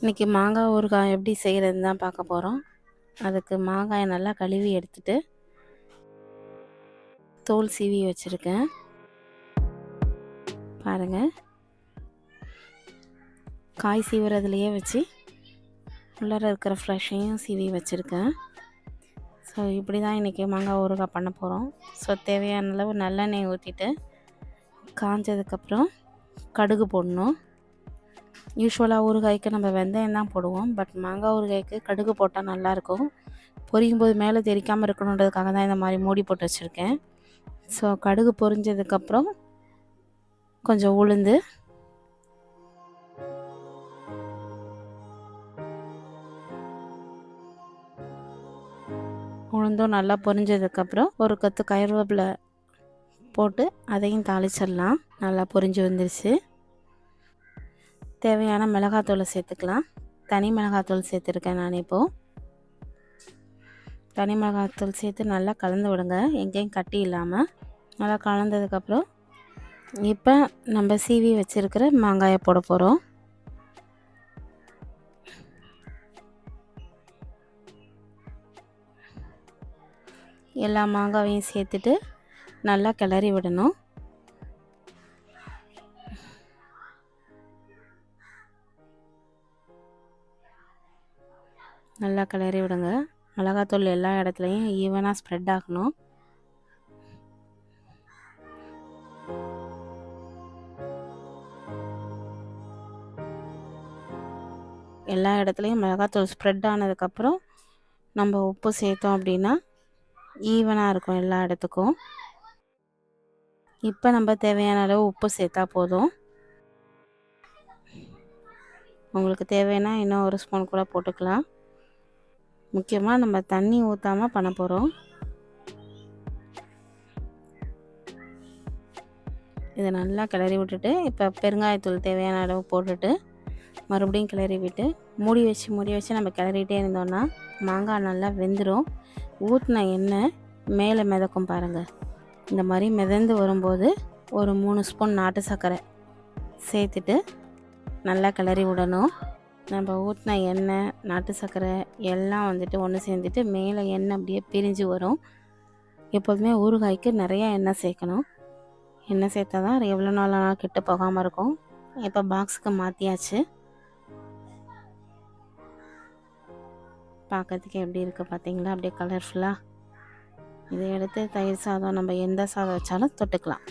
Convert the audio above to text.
இன்றைக்கி மாங்காய் ஊறுகாய் எப்படி செய்கிறதுன்னு தான் பார்க்க போகிறோம் அதுக்கு மாங்காயை நல்லா கழுவி எடுத்துட்டு தோல் சீவி வச்சுருக்கேன். பாருங்கள் காய் சீவுறதுலையே வச்சு உள்ளார இருக்கிற ஃப்ரெஷ்ஷையும் சீவி வச்சுருக்கேன். ஸோ இப்படி தான் இன்றைக்கி மாங்காய் ஊறுகாய் பண்ண போகிறோம் ஸோ தேவையான அளவு நல்லெண்ணெய் ஊற்றிட்டு காஞ்சதுக்கப்புறம் கடுகு போடணும். யூஸ்வலாக ஊறுகாய்க்கு நம்ம வெந்தயம் தான் போடுவோம். பட் மாங்காய் ஊறுகாய்க்கு கடுகு போட்டால் நல்லாயிருக்கும் பொரியும் போது மேலே தெரிக்காமல் இருக்கணுன்றதுக்காக தான் இந்த மாதிரி மூடி போட்டு வச்சுருக்கேன். ஸோ கடுகு பொரிஞ்சதுக்கப்புறம் கொஞ்சம் உளுந்து. உளுந்தும் நல்லா பொரிஞ்சதுக்கப்புறம் ஒரு கத்து கருவேப்பிலை போட்டு அதையும் தாளிச்சிடலாம். நல்லா பொரிஞ்சு வந்துருச்சு. தேவையான மிளகாத்தூளை சேர்த்துக்கலாம். தனி மிளகாத்தூள் சேர்த்துருக்கேன் நான் இப்போது தனி மிளகாத்தூள் சேர்த்து நல்லா கலந்து விடுங்க. எங்கேயும் கட்டி இல்லாமல் நல்லா கலந்ததுக்கப்புறம் இப்போ நம்ம சீவி வச்சுருக்கிற மாங்காயை போட போகிறோம் எல்லா மாங்காயையும் சேர்த்துட்டு நல்லா கிளறி விடணும். நல்லா கிளறி விடுங்க. மிளகாத்தூள் எல்லா இடத்துலையும் ஈவனாக ஸ்ப்ரெட் ஆகணும். எல்லா இடத்துலையும் மிளகாத்தூள் ஸ்ப்ரெட் ஆனதுக்கப்புறம் நம்ம உப்பு சேர்த்தோம் அப்படின்னா ஈவனாக இருக்கும் எல்லா இடத்துக்கும். இப்போ நம்ம தேவையான அளவு உப்பு சேர்த்தா போதும். உங்களுக்கு தேவைன்னா இன்னும் ஒரு ஸ்பூன் கூட போட்டுக்கலாம். முக்கியமாக நம்ம தண்ணி ஊற்றாமல் பண்ண போகிறோம் இதை நல்லா கிளறி விட்டுட்டு இப்போ பெருங்காயத்தூள் தேவையான அளவு போட்டுட்டு மறுபடியும் கிளறி விட்டு மூடி வச்சு மூடி வச்சு நம்ம கிளறிட்டே இருந்தோன்னா மாங்காய் நல்லா வெந்துடும் ஊற்றின எண்ணெய் மேலே மிதக்கும் பாருங்கள் இந்த மாதிரி மிதந்து வரும்போது ஒரு மூணு ஸ்பூன் நாட்டு சர்க்கரை சேர்த்துட்டு நல்லா கிளறி விடணும். நம்ம ஊற்றின எண்ணெய் நாட்டு சர்க்கரை எல்லாம் வந்துட்டு ஒன்று சேர்ந்துட்டு மேலே எண்ணெய் அப்படியே பிரிஞ்சு வரும். எப்போதுமே ஊறுகாய்க்கு நிறையா எண்ணெய் சேர்க்கணும். எண்ணெய் சேர்த்தா தான் எவ்வளோ நாள் ஆனால் கெட்டு போகாமல் இருக்கும். இப்போ பாக்ஸுக்கு மாற்றியாச்சு பார்க்கறதுக்கு எப்படி இருக்குது பார்த்தீங்களா அப்படியே கலர்ஃபுல்லாக இதை எடுத்து தயிர் சாதம் நம்ம எந்த சாதம் வச்சாலும் தொட்டுக்கலாம்.